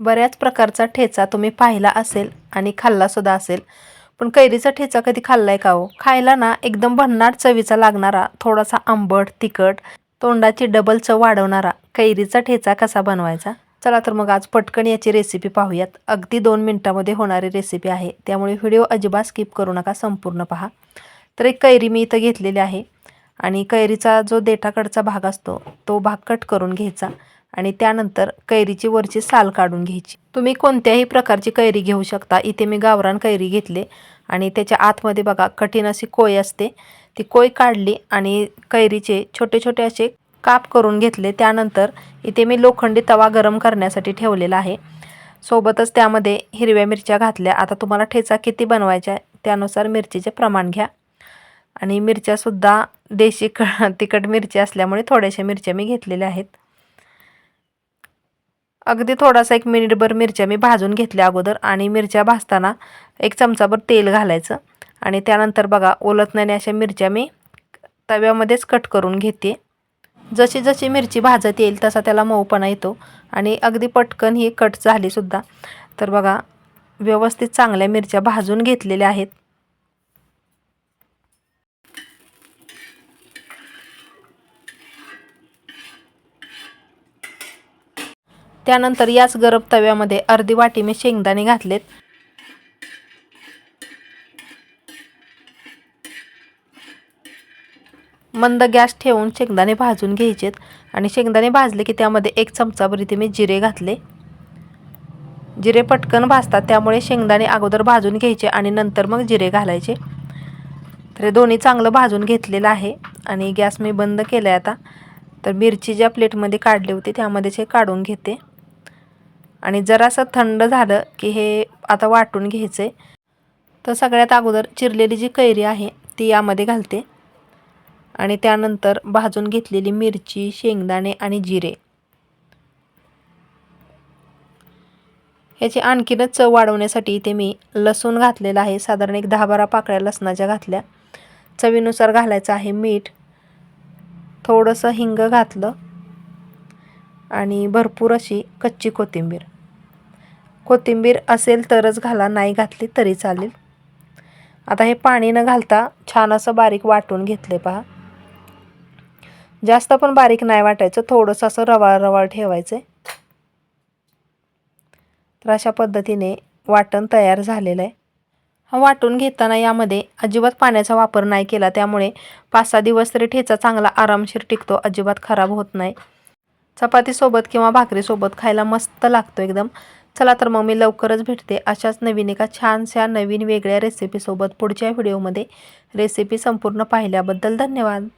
बऱ्याच प्रकारचा ठेचा तुम्ही पाहिला असेल आणि खाल्लासुद्धा असेल. पण कैरीचा ठेचा कधी खाल्लाय का हो? खायला ना एकदम भन्नाट चवीचा लागणारा थोडासा आंबट तिखट तोंडाची डबल चव वाढवणारा कैरीचा ठेचा कसा बनवायचा? चला तर मग आज पटकन याची रेसिपी पाहूयात. अगदी दोन मिनटामध्ये होणारी रेसिपी आहे. त्यामुळे व्हिडिओ अजिबात स्किप करू नका संपूर्ण पहा. तर एक कैरी मी इथं घेतलेली आहे आणि कैरीचा जो देठाकडचा भाग असतो तो भाग कट करून घ्यायचा. आणि त्यानंतर कैरीची वरची साल काढून घ्यायची. तुम्ही कोणत्याही प्रकारची कैरी घेऊ शकता. इथे मी गावरान कैरी घेतले आणि त्याच्या आतमध्ये बघा कठीण अशी कोय असते. ती कोय काढली आणि कैरीचे छोटे छोटे असे काप करून घेतले. त्यानंतर इथे मी लोखंडी तवा गरम करण्यासाठी ठेवलेला आहे. सोबतच त्यामध्ये हिरव्या मिरच्या घातल्या. आता तुम्हाला ठेचा किती बनवायचा आहे त्यानुसार मिरचीचे प्रमाण घ्या. आणि मिरच्यासुद्धा देशी क तिखट मिरची असल्यामुळे थोड्याशा मिरच्या मी घेतलेल्या आहेत. अगदी थोडासा एक मिनिटभर मिरच्या मी भाजून घेतल्या अगोदर आणि मिरच्या भाजताना एक चमचाभर तेल घालायचं. आणि त्यानंतर बघा ओलतण्याने अशा मिरच्या मी तव्यामध्येच कट करून घेते. जशी जशी मिरची भाजत येईल तसा त्याला मऊपणा येतो. आणि अगदी पटकन ही कट झालीसुद्धा तर बघा व्यवस्थित चांगल्या मिरच्या भाजून घेतलेल्या आहेत. त्यानंतर याच गरम तव्यामध्ये अर्धी वाटी मी शेंगदाणे घातलेत. मंद गॅस ठेवून शेंगदाणे भाजून घ्यायचेत आणि शेंगदाणे भाजले की त्यामध्ये एक चमचाभर इथे मी जिरे घातले. जिरे पटकन भाजतात त्यामुळे शेंगदाणे अगोदर भाजून घ्यायचे आणि नंतर मग जिरे घालायचे. तर हे दोन्ही चांगलं भाजून घेतलेलं आहे आणि गॅस मी बंद केला आहे आता. तर मिरची ज्या प्लेटमध्ये काढली होती त्यामध्येच हे काढून घेते. आणि जरासं थंड झालं की हे आता वाटून घ्यायचं. आहे तर सगळ्यात अगोदर चिरलेली जी कैरी आहे ती यामध्ये घालते. आणि त्यानंतर भाजून घेतलेली मिरची शेंगदाणे आणि जिरे. ह्याची आणखीनच चव वाढवण्यासाठी इथे मी लसूण घातलेला आहे. साधारण एक दहा बारा पाकळ्या लसणाच्या घातल्या. चवीनुसार घालायचं आहे मीठ. थोडंसं हिंग घातलं. आणि भरपूर अशी कच्ची कोथिंबीर. कोथिंबीर असेल तरच घाला नाही घातली तरी चालेल. आता हे पाणी न घालता छान असं बारीक वाटून घेतले पहा. जास्त पण बारीक नाही वाटायचं थोडंसं असं रवाळ रवाळ ठेवायचं तर अशा पद्धतीने वाटण तयार झालेलं आहे. हा वाटून घेताना यामध्ये अजिबात पाण्याचा वापर नाही केला त्यामुळे पाच सहा दिवस तरी ठेचा चांगला आरामशीर टिकतो अजिबात खराब होत नाही. चपातीसोबत किंवा भाकरीसोबत खायला मस्त लागतो एकदम. चला तर मग मी लवकरच भेटते अशाच नवीन एका छानशा नवीन वेगळ्या रेसिपीसोबत पुढच्या व्हिडिओमध्ये रेसिपी संपूर्ण पाहिल्याबद्दल धन्यवाद.